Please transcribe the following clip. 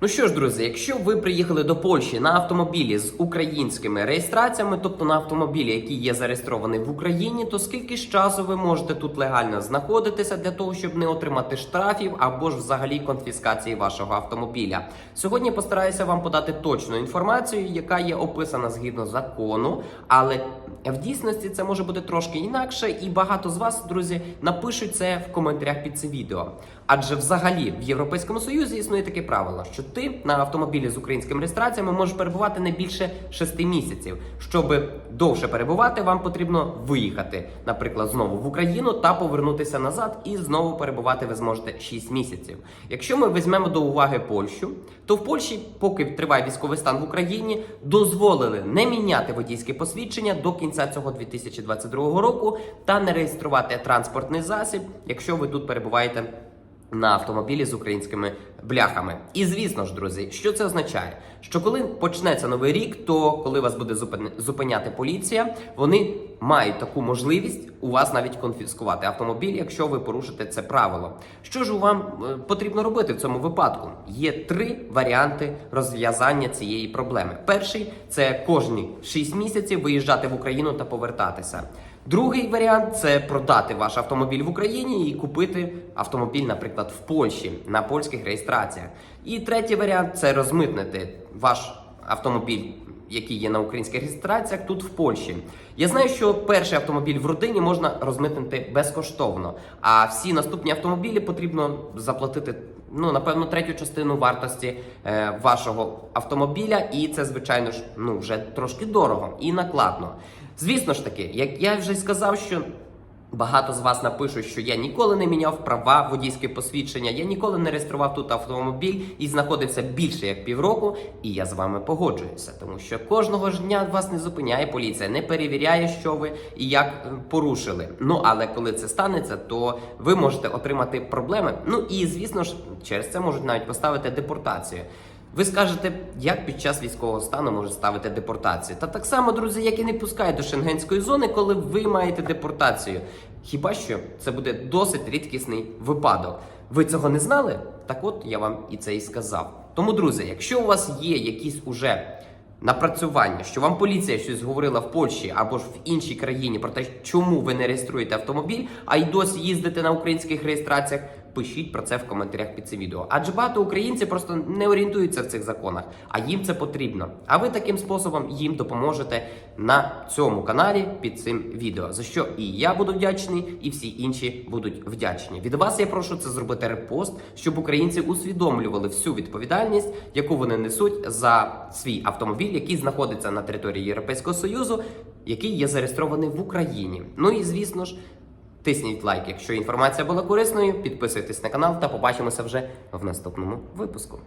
Ну що ж, друзі, якщо ви приїхали до Польщі на автомобілі з українськими реєстраціями, тобто на автомобілі, які є зареєстровані в Україні, то скільки ж часу ви можете тут легально знаходитися для того, щоб не отримати штрафів або ж взагалі конфіскації вашого автомобіля? Сьогодні постараюся вам подати точну інформацію, яка є описана згідно закону, але в дійсності це може бути трошки інакше, і багато з вас, друзі, напишуть це в коментарях під цим відео. Адже взагалі в Європейському Союзі існує таке правило, що ти на автомобілі з українськими реєстраціями можеш перебувати не більше 6 місяців. Щоб довше перебувати, вам потрібно виїхати, наприклад, знову в Україну та повернутися назад, і знову перебувати ви зможете 6 місяців. Якщо ми візьмемо до уваги Польщу, то в Польщі, поки триває військовий стан в Україні, дозволили не міняти водійське посвідчення до кінця цього 2022 року та не реєструвати транспортний засіб, якщо ви тут перебуваєте на автомобілі з українськими бляхами. І звісно ж, друзі, що це означає? Що коли почнеться новий рік, то коли вас буде зупиняти поліція, вони мають таку можливість у вас навіть конфіскувати автомобіль, якщо ви порушите це правило. Що ж вам е, потрібно робити в цьому випадку? Є три варіанти розв'язання цієї проблеми. Перший це кожні 6 місяців виїжджати в Україну та повертатися. Другий варіант це продати ваш автомобіль в Україні і купити автомобіль, наприклад, в Польщі на польських реєстраціях. І третій варіант це розмитнити ваш автомобіль, який є на українських реєстраціях, тут в Польщі. Я знаю, що перший автомобіль в родині можна розмитнити безкоштовно, а всі наступні автомобілі потрібно заплатити. Ну, напевно, третю частину вартості е, вашого автомобіля, і це, звичайно ж, ну вже трошки дорого і накладно. Звісно ж таки, як я вже сказав, що багато з вас напишуть, що я ніколи не міняв права водійське посвідчення, я ніколи не реєстрував тут автомобіль і знаходився більше як півроку. І я з вами погоджуюся, тому що кожного ж дня вас не зупиняє поліція, не перевіряє, що ви і як е, порушили. Ну але коли це станеться, то ви можете отримати проблеми. Ну і звісно ж, через це можуть навіть поставити депортацію. Ви скажете, як під час військового стану може ставити депортацію? Та так само, друзі, як і не пускають до шенгенської зони, коли ви маєте депортацію. Хіба що це буде досить рідкісний випадок? Ви цього не знали? Так от я вам і це і сказав. Тому, друзі, якщо у вас є якісь уже напрацювання, що вам поліція щось говорила в Польщі або ж в іншій країні про те, чому ви не реєструєте автомобіль, а й досі їздите на українських реєстраціях. Пишіть про це в коментарях під цим відео. Адже багато українців просто не орієнтуються в цих законах, а їм це потрібно. А ви таким способом їм допоможете на цьому каналі під цим відео. За що і я буду вдячний, і всі інші будуть вдячні. Від вас я прошу це зробити репост, щоб українці усвідомлювали всю відповідальність, яку вони несуть за свій автомобіль, який знаходиться на території Європейського союзу, який є зареєстрований в Україні. Ну і звісно ж. Тисніть лайк, якщо інформація була корисною, підписуйтесь на канал та побачимося вже в наступному випуску.